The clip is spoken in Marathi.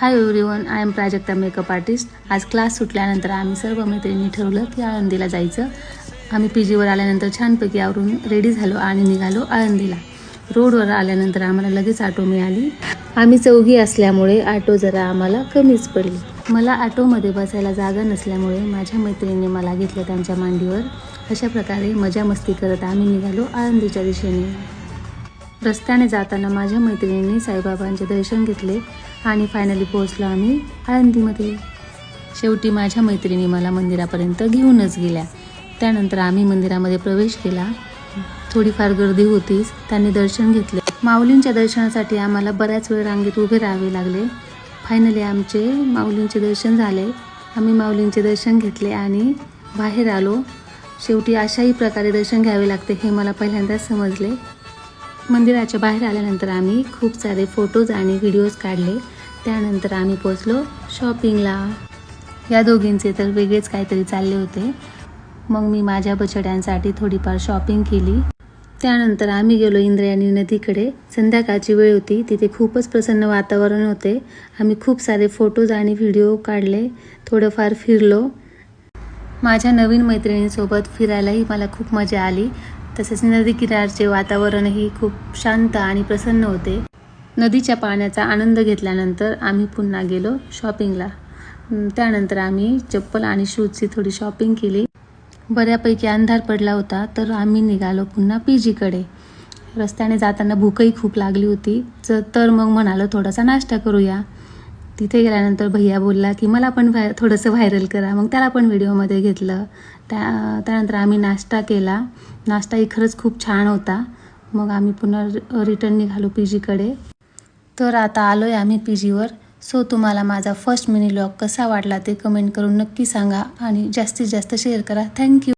Hi everyone I am Prajakta makeup artist आज क्लास सुटल्यानंतर आम्ही सर्व मैत्रिणी ठरवलं की आळंदीला जायचं. आम्ही पी जीवर आल्यानंतर छानपैकी आवरून रेडी झालो आणि निघालो आळंदीला. रोडवर आल्यानंतर आम्हाला लगेच ऑटो मिळाली. आम्ही चौघी असल्यामुळे ऑटो जरा आम्हाला कमीच पडली. मला ऑटोमध्ये बसायला जागा नसल्यामुळे माझ्या मैत्रिणीने मला घेतलं त्यांच्या मांडीवर. अशा प्रकारे मजा मस्ती करत आम्ही निघालो आळंदीच्या दिशेने. रस्त्याने जाताना माझ्या मैत्रिणींनी साईबाबांचे दर्शन घेतले. आणि फायनली पोहोचलो आम्ही आळंदीमध्ये. शेवटी माझ्या मैत्रिणी मला मंदिरापर्यंत घेऊनच गेल्या. त्यानंतर आम्ही मंदिरामध्ये प्रवेश केला. थोडीफार गर्दी होतीच त्यांनी दर्शन घेतले. माऊलींच्या दर्शनासाठी आम्हाला बऱ्याच वेळ रांगेत उभे राहावे लागले. फायनली आमचे माऊलींचे दर्शन झाले. आम्ही माऊलींचे दर्शन घेतले आणि बाहेर आलो. शेवटी अशाही प्रकारे दर्शन घ्यावे लागते हे मला पहिल्यांदाच समजले. मंदिराच्या बाहेर आल्यानंतर आम्ही खूप सारे फोटोज आणि व्हिडिओज काढले. त्यानंतर आम्ही पोचलो शॉपिंगला या दोघींचे तर वेगळेच काहीतरी चालले होते. मग मी माझ्या बछड्यांसाठी थोडीफार शॉपिंग केली. त्यानंतर आम्ही गेलो इंद्रायणी नदीकडे. संध्याकाळची वेळ होती. तिथे खूपच प्रसन्न वातावरण होते. आम्ही खूप सारे फोटोज आणि व्हिडिओ काढले. थोडंफार फिरलो. माझ्या नवीन मैत्रिणींसोबत फिरायलाही मला खूप मजा आली. तसेच नदी किनारचे वातावरणही खूप शांत आणि प्रसन्न होते. नदीच्या पाण्याचा आनंद घेतल्यानंतर आम्ही पुन्हा गेलो शॉपिंगला. त्यानंतर आम्ही चप्पल आणि शूजची थोडी शॉपिंग केली. बऱ्यापैकी अंधार पडला होता तर आम्ही निघालो पुन्हा पी जीकडे रस्त्याने जाताना भूकही खूप लागली होती. तर मग म्हणालो थोडासा नाश्ता करूया. तिथे गेल्यानंतर भैया बोलला की मला पण व्हाय थोडंसं व्हायरल करा. मग त्याला पण व्हिडिओमध्ये घेतलं. त्या त्यानंतर आम्ही नाश्ता केला. नाश्ताही खरंच खूप छान होता. मग आम्ही पुन्हा रिटर्न निघालो पी जीकडे. तर आता आलो आहे आम्ही पी जीवर. सो तुम्हाला माझा फर्स्ट मिनी लॉग कसा वाटला ते कमेंट करून नक्की सांगा आणि जास्तीत जास्त शेअर करा. थँक्यू